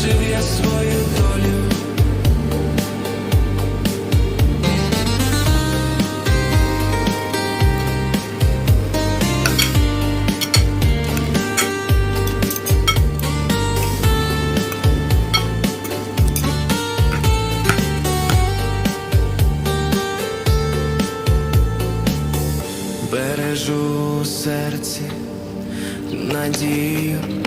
жив я свою долю. Бережу у серці надію